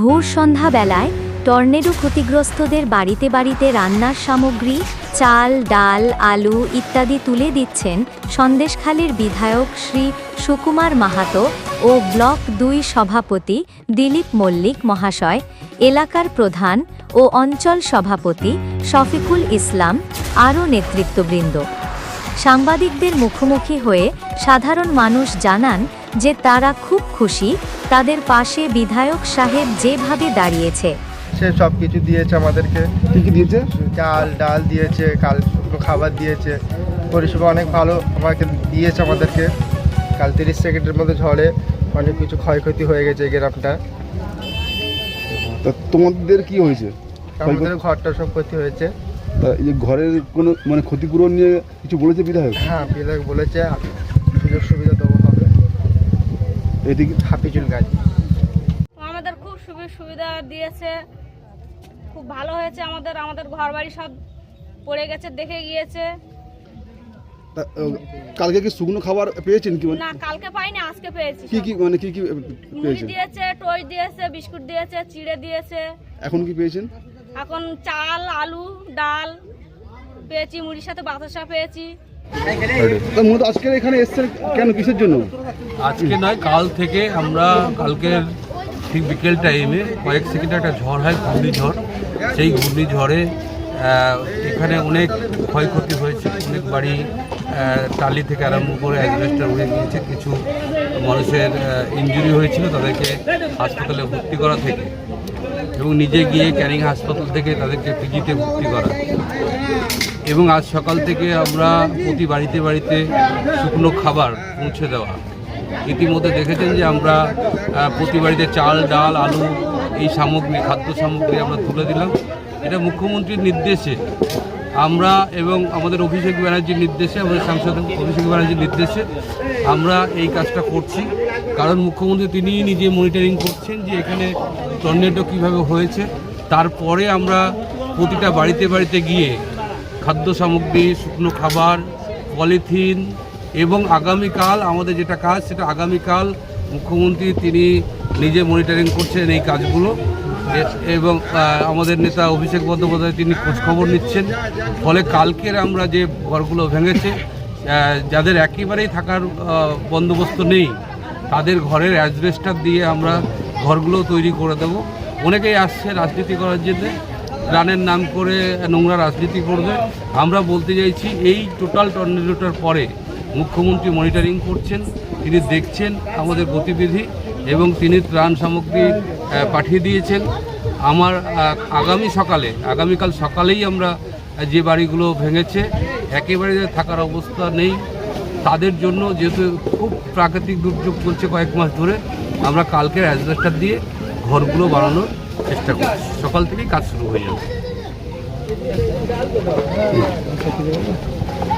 ভোর সন্ধ্যাবেলায় টর্নেডো ক্ষতিগ্রস্তদের বাড়িতে বাড়িতে রান্নার সামগ্রী, চাল, ডাল, আলু ইত্যাদি তুলে দিচ্ছেন সন্দেশখালীর বিধায়ক শ্রী সুকুমার মাহাতো ও ব্লক দুই সভাপতি দিলীপ মল্লিক মহাশয়, এলাকার প্রধান ও অঞ্চল সভাপতি শফিকুল ইসলাম, আরও নেতৃত্ববৃন্দ। সাংবাদিকদের মুখোমুখি হয়ে সাধারণ মানুষ জানান যে তারা খুব খুশি তাদের পাশে বিধায়ক সাহেব যেভাবে দাঁড়িয়েছে। সে সব কিছু দিয়েছে আমাদেরকে। কি কি দিয়েছে? চাল ডাল দিয়েছে কাল খাবার দিয়েছে। পরিষেবা অনেক ভালো আমাকে দিয়েছে আমাদেরকে। কাল তিরিশ সেকেন্ডের মধ্যে ঝড়ে অনেক কিছু ক্ষয়ক্ষতি হয়ে গেছে গ্রামটা। তা তোমাদের কি হয়েছে? আমাদের ঘরটা সব ক্ষতি হয়েছে। তা এই যে ঘরের কোনো মানে ক্ষতিপূরণ নিয়ে কিছু বলেছে বিধায়ক? হ্যাঁ বিধায়ক বলেছে সুযোগ সুবিধা এদিকে হাফিজুল গাছ আমাদের খুব সুবিধা সুবিধা দিয়েছে। খুব ভালো হয়েছে আমাদের আমাদের ঘর বাড়ি সব পড়ে গেছে দেখে গিয়েছে। কালকে কি শুকনো খাবার পেয়েছেন কি? না কালকে পাইনি আজকে পেয়েছি কি কি মানে কি কি মুড়ি পেয়েছেন? দিয়েছে টই দিয়েছে বিস্কুট দিয়েছে চিড়ে দিয়েছে। এখন কি পেয়েছেন? এখন চাল আলু ডাল পেয়েছি মুড়ির সাথে বাতাসা পেয়েছি। আজকে এখানে এসছেন কেন? কিসের জন্য? আজকে নয়, কাল থেকে আমরা কালকের ঠিক বিকেল টাইমে কয়েক সেকেন্ড একটা ঝড় হয়, ঘূর্ণিঝড়। সেই ঘূর্ণিঝড়ে এখানে অনেক ক্ষয়ক্ষতি হয়েছে, অনেক বাড়ি টালি থেকে আরম্ভ করে অ্যাজবেস্টার উড়ে গিয়েছে, কিছু মানুষের ইঞ্জুরি হয়েছিল তাদেরকে হাসপাতালে ভর্তি করা থেকে। এবং নিজে গিয়ে ক্যানিং হাসপাতাল থেকে তাদেরকে পিজিতে ভর্তি করা। এবং আজ সকাল থেকে আমরা প্রতি বাড়িতে বাড়িতে শুকনো খাবার পৌঁছে দেওয়া। ইতিমধ্যে দেখেছেন যে আমরা প্রতি বাড়িতে চাল, ডাল, আলু এই সামগ্রী, খাদ্য সামগ্রী আমরা তুলে দিলাম। এটা মুখ্যমন্ত্রীর নির্দেশে। আমরা এবং আমাদের অভিষেক ব্যানার্জির নির্দেশে, আমাদের সাংসদ অভিষেক ব্যানার্জির নির্দেশে আমরা এই কাজটা করছি। কারণ মুখ্যমন্ত্রী তিনি নিজে মনিটরিং করছেন যে এখানে টর্নেডো কীভাবে হয়েছে, তারপরে আমরা প্রতিটা বাড়িতে বাড়িতে গিয়ে খাদ্য সামগ্রী, শুকনো খাবার, পলিথিন এবং আগামীকাল আমাদের যেটা কাজ, সেটা আগামীকাল মুখ্যমন্ত্রী তিনি নিজে মনিটরিং করছেন এই কাজগুলো। এবং আমাদের নেতা অভিষেক বন্দ্যোপাধ্যায় তিনি খোঁজখবর নিচ্ছেন। ফলে কালকের আমরা যে ঘরগুলো ভেঙেছে যাদের একেবারেই থাকার বন্দোবস্ত নেই, তাদের ঘরের অ্যাজবেস্টার দিয়ে আমরা ঘরগুলো তৈরি করে দেব। অনেকেই আসছে রাজনীতি করার জন্য। রানের নাম করে নোংরা রাজনীতি করবে। আমরা বলতে চাইছি, এই টোটাল টর্নেডোটার পরে মুখ্যমন্ত্রী মনিটরিং করছেন, তিনি দেখছেন আমাদের গতিবিধি এবং তিনি ত্রাণ সামগ্রী পাঠিয়ে দিয়েছেন। আমার আগামী সকালে, আগামীকাল সকালেই আমরা যে বাড়িগুলো ভেঙেছে, একেবারে থাকার অবস্থা নেই। তাদের জন্য যেহেতু খুব প্রাকৃতিক দুর্যোগ চলছে কয়েক মাস ধরে আমরা কালকে অ্যাজবেস্টার দিয়ে ঘরগুলো বানানোর চেষ্টা করছি। সকাল থেকেই কাজ শুরু হয়ে যাবে।